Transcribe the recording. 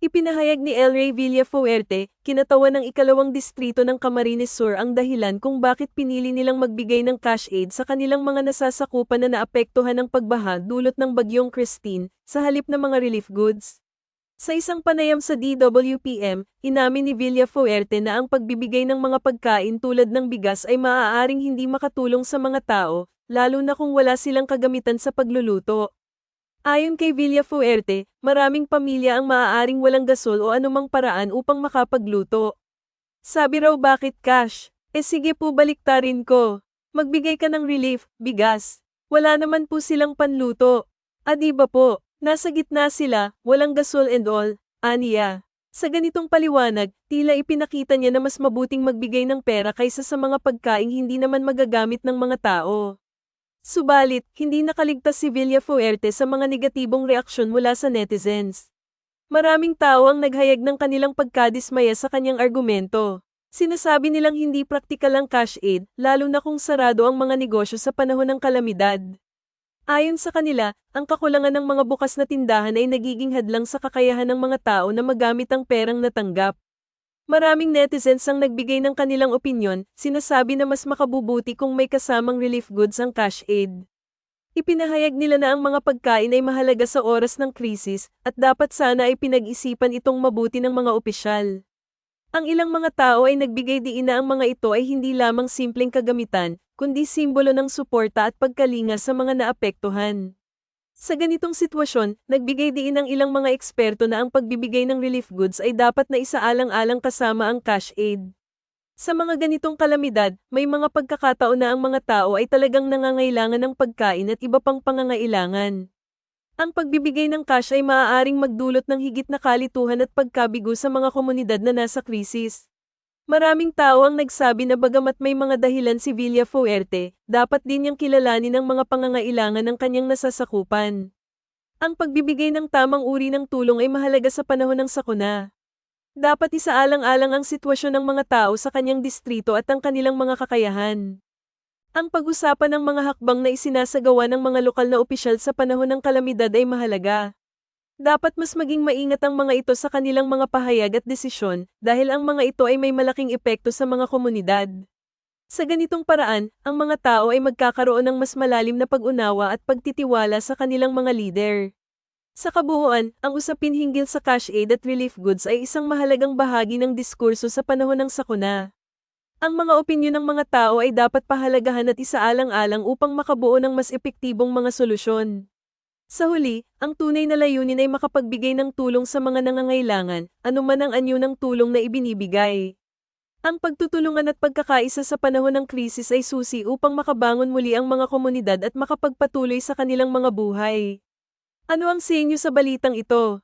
Ipinahayag ni El Rey Villafuerte, kinatawan ng ikalawang distrito ng Camarines Sur ang dahilan kung bakit pinili nilang magbigay ng cash aid sa kanilang mga nasasakupan na naapektuhan ng pagbaha dulot ng bagyong Christine, sa halip na mga relief goods. Sa isang panayam sa DWPM, inamin ni Villafuerte na ang pagbibigay ng mga pagkain tulad ng bigas ay maaaring hindi makatulong sa mga tao, lalo na kung wala silang kagamitan sa pagluluto. Ayon kay Villafuerte, maraming pamilya ang maaaring walang gasol o anumang paraan upang makapagluto. Sabi raw bakit cash? Eh sige po baliktarin ko. Magbigay ka ng relief, bigas. Wala naman po silang panluto. Ah di ba po, nasa gitna sila, walang gasol and all, aniya. Sa ganitong paliwanag, tila ipinakita niya na mas mabuting magbigay ng pera kaysa sa mga pagkaing hindi naman magagamit ng mga tao. Subalit, hindi nakaligtas si Villafuerte sa mga negatibong reaksyon mula sa netizens. Maraming tao ang naghayag ng kanilang pagkadismaya sa kanyang argumento. Sinasabi nilang hindi praktikal ang cash aid, lalo na kung sarado ang mga negosyo sa panahon ng kalamidad. Ayon sa kanila, ang kakulangan ng mga bukas na tindahan ay nagiging hadlang sa kakayahan ng mga tao na magamit ang perang natanggap. Maraming netizens ang nagbigay ng kanilang opinyon, sinasabi na mas makabubuti kung may kasamang relief goods ang cash aid. Ipinahayag nila na ang mga pagkain ay mahalaga sa oras ng krisis at dapat sana ay pinag-isipan itong mabuti ng mga opisyal. Ang ilang mga tao ay nagbigay diin na ang mga ito ay hindi lamang simpleng kagamitan, kundi simbolo ng suporta at pagkalinga sa mga naapektuhan. Sa ganitong sitwasyon, nagbigay diin ang ilang mga eksperto na ang pagbibigay ng relief goods ay dapat na isaalang-alang kasama ang cash aid. Sa mga ganitong kalamidad, may mga pagkakataon na ang mga tao ay talagang nangangailangan ng pagkain at iba pang pangangailangan. Ang pagbibigay ng cash ay maaaring magdulot ng higit na kalituhan at pagkabigo sa mga komunidad na nasa krisis. Maraming tao ang nagsabi na bagamat may mga dahilan si Villafuerte, dapat din niyang kilalanin ang mga pangangailangan ng kanyang nasasakupan. Ang pagbibigay ng tamang uri ng tulong ay mahalaga sa panahon ng sakuna. Dapat isaalang-alang ang sitwasyon ng mga tao sa kanyang distrito at ang kanilang mga kakayahan. Ang pag-usapan ng mga hakbang na isinasagawa ng mga lokal na opisyal sa panahon ng kalamidad ay mahalaga. Dapat mas maging maingat ang mga ito sa kanilang mga pahayag at desisyon dahil ang mga ito ay may malaking epekto sa mga komunidad. Sa ganitong paraan, ang mga tao ay magkakaroon ng mas malalim na pag-unawa at pagtitiwala sa kanilang mga leader. Sa kabuuan, ang usapin hinggil sa cash aid at relief goods ay isang mahalagang bahagi ng diskurso sa panahon ng sakuna. Ang mga opinyon ng mga tao ay dapat pahalagahan at isaalang-alang upang makabuo ng mas epektibong mga solusyon. Sa huli, ang tunay na layunin ay makapagbigay ng tulong sa mga nangangailangan, anuman ang anyo ng tulong na ibinibigay. Ang pagtutulungan at pagkakaisa sa panahon ng krisis ay susi upang makabangon muli ang mga komunidad at makapagpatuloy sa kanilang mga buhay. Ano ang sa inyo sa balitang ito?